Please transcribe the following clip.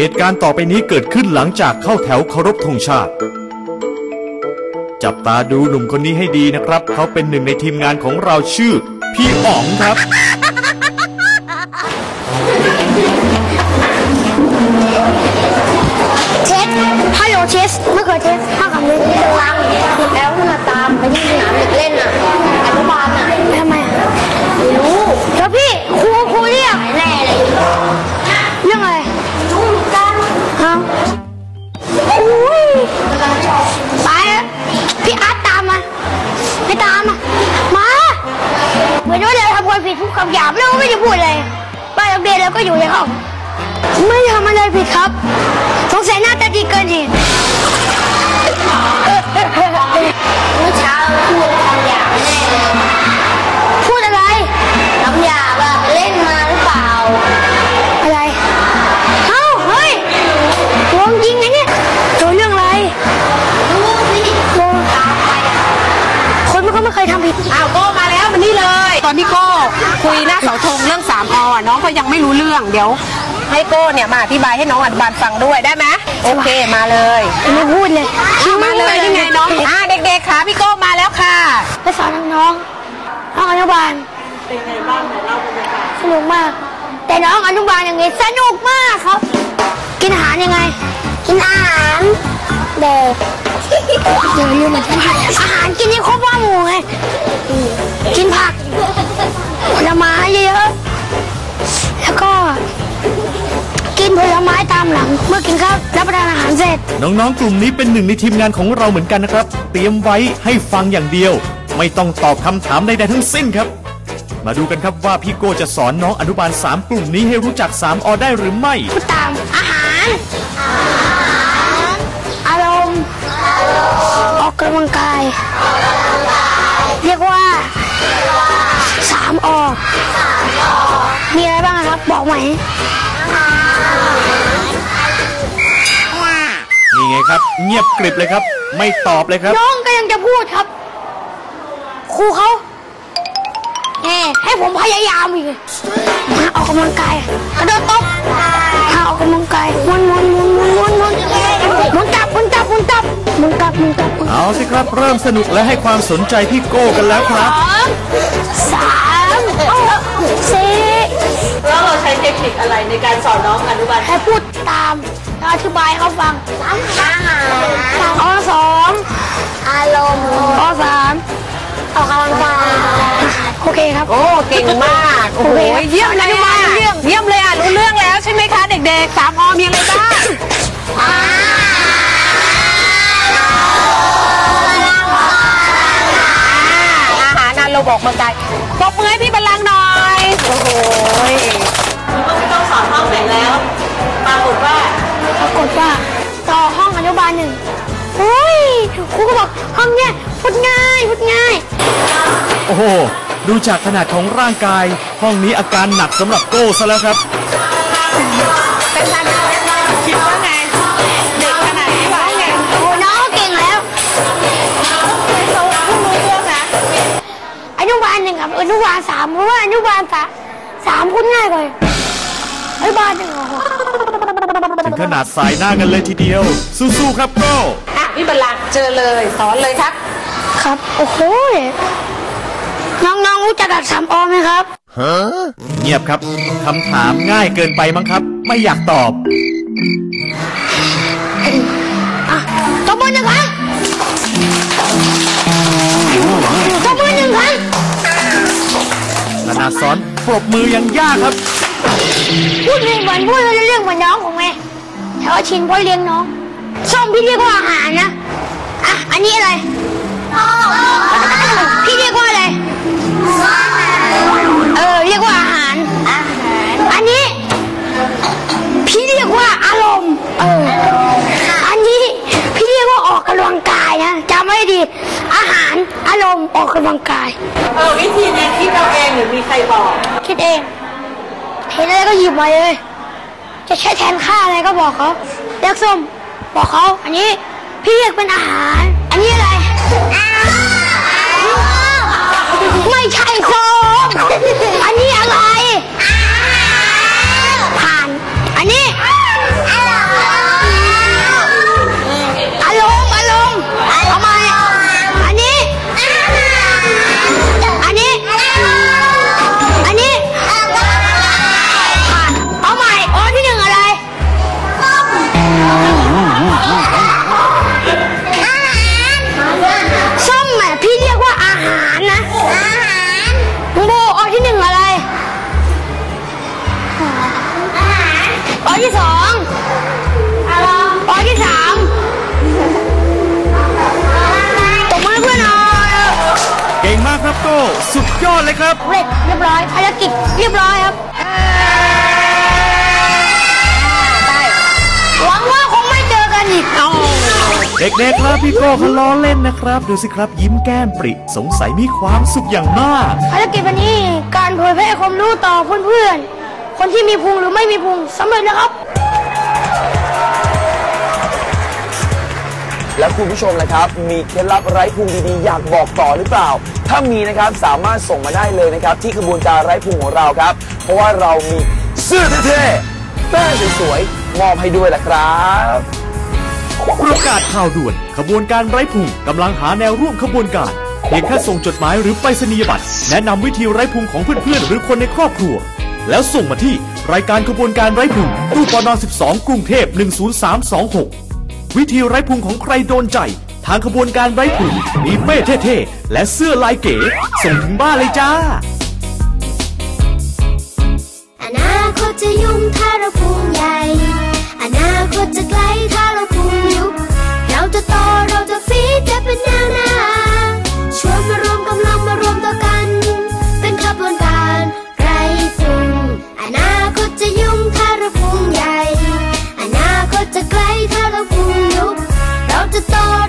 เหตุการณ์ต่อไปนี้เกิดขึ้นหลังจากเข้าแถวเคารพธงชาติ จับตาดูหนุ่มคนนี้ให้ดีนะครับ เขาเป็นหนึ่งในทีมงานของเราชื่อ พี่อ๋องครับ เทสฮัลโหลเทสเมื่อก่อเทสข้ากับมือดูรังแล้ว นว่าเราทำความผิดทุกคำหยาบเราไม่ได้พูดเลยไปโรงเรียนเราก็อยู่ในห้อง ไม่ทำอะไรผิดครับ สงสัยหน้าตาดีเกินเหตุ คุยหน้าเสาธงเรื่อง3ออะน้องก็ยังไม่รู้เรื่องเดี๋ยว ให้โก้เนี่ยมาอธิบายให้น้องอนุบาลฟังด้วยได้ไหมโอเคมาเลยไม่พูดเลยอ้าวมาเลยนี่ไงน้องอ่าเด็กๆค่ะพี่โก้มาแล้วค่ะไปสอนน้องๆน้องอนุบาลเป็นไงบ้างไหนเล่าบรรยากาศสนุกมาก แต่น้องอนุบาลอย่างนี้สนุกมากครับ กินอาหารยังไง กินอาหารเด็กเดี๋ยวลืมอาหารอาหารกินให้ครบว่าหมู่ไงกินผัก ผลไม้เยอะๆ แล้วก็ กินผลไม้ตามหลัง เมื่อกินข้าวรับประทานอาหารเสร็จ น้องๆ กลุ่มนี้เป็นหนึ่งในทีมงานของเราเหมือนกันนะครับ เตรียมไว้ให้ฟังอย่างเดียว ไม่ต้องตอบคำถามใดๆทั้งสิ้นครับ มาดูกันครับว่าพี่โก้จะสอนน้องอนุบาล 3 กลุ่มนี้ให้รู้จัก 3อได้หรือไม่ พูดตามอาหาร อารมณ์ ออกกำลังกาย เรียกว่าสาม อมีอะไรบ้างครับ บอกไหมนี่ไงครับ เงียบกริบเลยครับ ไม่ตอบเลยครับ น้องก็ยังจะพูดครับ ครูเขาแหมให้ผมพยายามอีกมาออกกำลังกายกระโดดตบมาออกกำลังกายหมุนหมุนหมุนหมุนหมุนหมุนหมุนกลับหมุนกลับหมุนกลับหมุนกลับหมุนกลับหมุนกลับเอาสิครับ เริ่มสนุกและให้ความสนใจพี่โก้กันแล้วครับสาม ในการสอนน้องอนุบาลให้พูดตามแล้วอธิบายเขาฟังอาหารอสองอารมณ์อสามออกกำลังกายโอเคครับ โอ้เก่งมากโอ้โหเยี่ยมเลยอะเยี่ยมเลยอะรู้เรื่องแล้วใช่ไหมคะเด็กๆ3อมีอะไรบ้างอาหารนานเราบอกมาไกลปรบมือให้พี่บัลลังก์หน่อยโอ้โห แล้ว ปรากฏว่าปรากฏว่าต่อห้องอนุบาลหนึ่งโอ้ยครูก็บอกห้องเนี้ยพูดง่ายพูดง่าย โอ้โห ดูจากขนาดของร่างกาย ห้องนี้อาการหนักสำหรับโก้ซะแล้วครับ เป็นทางคิดว่าไงเด็กขนาดนี้ว่าไงโอ้น้องเก่งแล้วเขาเพิ่งรู้เรื่องนะอนุบาลหนึ่งกับอนุบาลสามเพราะว่าอนุบาลสามสามพูดง่ายกว่าอนุบาลหนึ่งโอ้โหถึงขนาดสายหน้ากันเลยทีเดียว สู้ๆครับโก้อะพี่บัลลังก์เจอเลยสอนเลยครับ ครับ โอ้โหน้องๆรู้จักอักษรอไหมครับเงียบครับคำถามง่ายเกินไปมั้งครับ ไม่อยากตอบ อะตบมือหนึ่งครั้งตบมือหนึ่งครั้งขนาดสอนปรบมือยังยากครับ พูดเรื่องเหมือนพูดเรื่องเหมือนน้องผมไงแต่ว่าชินเพราะเลี้ยงน้องส้มพี่เรียกว่าอาหารนะอะอันนี้อะไรพี่เรียกว่าอะไรเออเรียกว่าอาหารอันนี้ พี่เรียกว่าอารมณ์เอออันนี้พี่เรียกว่าออกกำลังกายนะจำไว้ให้ดี อาหารอารมณ์ออกกำลังกายเออวิธีนี้คิดเราเองหรือมีใครบอก คิดเอง เห็นอะไรก็หยิบมาเลย จะใช้แทนค่าอะไรก็บอกเขาเรียกส้มบอกเขาอันนี้พี่เรียกเป็นอาหาร อันนี้อะไร ไม่ใช่โคมอันนี้อะไรผ่านอันนี้อะไร ที่สองออที่สามตบมือให้เพื่อนหน่อยเก่งมากครับโก้สุดยอดเลยครับเสร็จเรียบร้อยภารกิจเรียบร้อยครับหวังว่าคงไม่เจอกันอีกเด็กๆครับพี่โก้เขาล้อเล่นนะครับ ดูสิครับยิ้มแก้มปริสงสัยมีความสุขอย่างมาก ภารกิจวันนี้การเผยแพร่ความรู้ต่อเพื่อนๆ คนที่มีพุงหรือไม่มีพุงสำเร็จนะครับ และคุณผู้ชมนะครับ มีเคล็ดลับไร้พุงดีๆ อยากบอกต่อหรือเปล่า ถ้ามีนะครับสามารถส่งมาได้เลยนะครับ ที่ขบวนการไร้พุงของเราครับ เพราะว่าเรามีเสื้อเท่ๆแป้งสวยๆมอบให้ด้วยละครับประกาศข่าวด่วนขบวนการไร้พุงกำลังหาแนวร่วมขบวนการเพียงแค่ส่งจดหมายหรือไปรษณียบัตรแนะนำวิธีไร้พุงของเพื่อนๆ หรือคนในครอบครัว แล้วส่งมาที่รายการขบวนการไร้พุงตู้ปนอ12 กรุงเทพ 10326 วิธีไร้พุงของใครโดนใจ ทางขบวนการไร้พุงมีเป้เท่ๆ และเสื้อลายเก๋ ส่งถึงบ้านเลยจ้า อนาคตจะยุ่งถ้าเราพุงใหญ่ อนาคตจะไกลถ้าเราพุง the door.